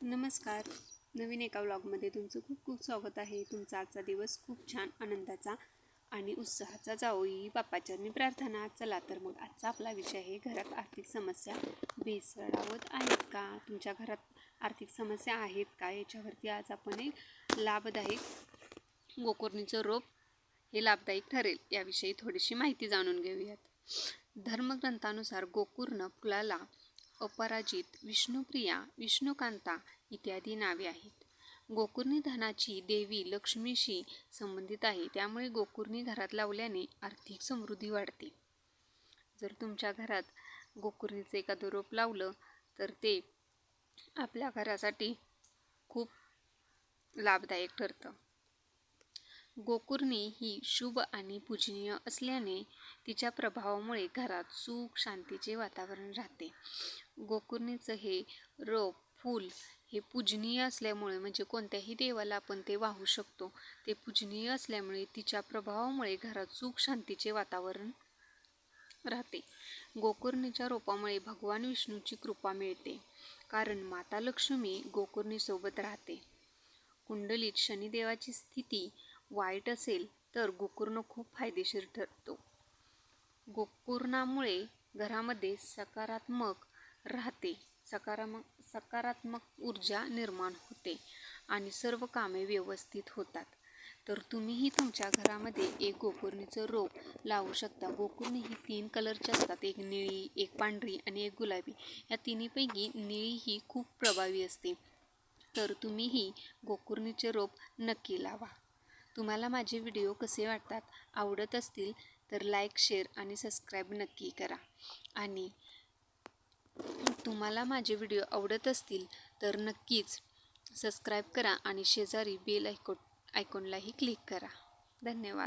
नमस्कार. नवीन एका व्लॉगमध्ये तुमचं खूप खूप स्वागत आहे. तुमचा आजचा दिवस खूप छान आनंदाचा आणि उत्साहाचा जावो ही बाप्पाचरणी प्रार्थना चला तर मग आजचा आपला विषय आहे घरात आर्थिक समस्या बेसळावत आहेत का? तुमच्या घरात आर्थिक समस्या आहेत का? याच्यावरती आज आपण एक लाभदायक गोकर्णीचं रोप हे लाभदायक ठरेल. याविषयी थोडीशी माहिती जाणून घेऊयात. धर्मग्रंथानुसार गोकुर्ण फुलाला अपराजित विष्णुप्रिया विष्णुकांता इत्यादी नावे आहेत. गोकुर्णी धनाची देवी लक्ष्मीशी संबंधित आहे त्यामुळे गोकुर्णी घरात लावल्याने आर्थिक समृद्धी वाढते. जर तुमच्या घरात गोकुर्णीचं एखादं रोप लावलं तर ते आपल्या घरासाठी खूप लाभदायक ठरतं. गोकुर्णी ही शुभ आणि पूजनीय असल्याने तिच्या प्रभावामुळे घरात सुख शांतीचे वातावरण राहते. गोकुर्णीचं हे रोप फूल हे पूजनीय असल्यामुळे म्हणजे कोणत्याही देवाला आपण ते वाहू शकतो. ते पूजनीय असल्यामुळे तिच्या प्रभावामुळे घरात सुख शांतीचे वातावरण राहते. गोकुर्णीच्या रोपामुळे भगवान विष्णूची कृपा मिळते. कारण माता लक्ष्मी गोकुर्णीसोबत राहते. कुंडलीत शनिदेवाची स्थिती वाईट असेल तर गोकुर्ण खूप फायदेशीर ठरतो. गोकुर्णामुळे घरामध्ये सकारात्मक राहते. सकारात्मक सकारात्मक ऊर्जा निर्माण होते आणि सर्व कामे व्यवस्थित होतात. तर तुम्हीही तुमच्या घरामध्ये एक गोकुर्णीचं रोप लावू शकता. गोकुर्णी ही तीन कलरची असतात. एक निळी एक पांढरी आणि एक गुलाबी. या तिन्हीपैकी निळी ही खूप प्रभावी असते. तर तुम्हीही गोकुर्णीचे रोप नक्की लावा. तुम्हाला माझे व्हिडिओ कसे वाटतात आवडत असतील तर लाईक शेअर आणि सबस्क्राईब नक्की करा. आणि तुम्हाला माझे व्हिडिओ आवडत असतील तर नक्कीच सबस्क्राईब करा आणि शेजारी बेल आयकॉन आयकॉनलाही क्लिक करा. धन्यवाद.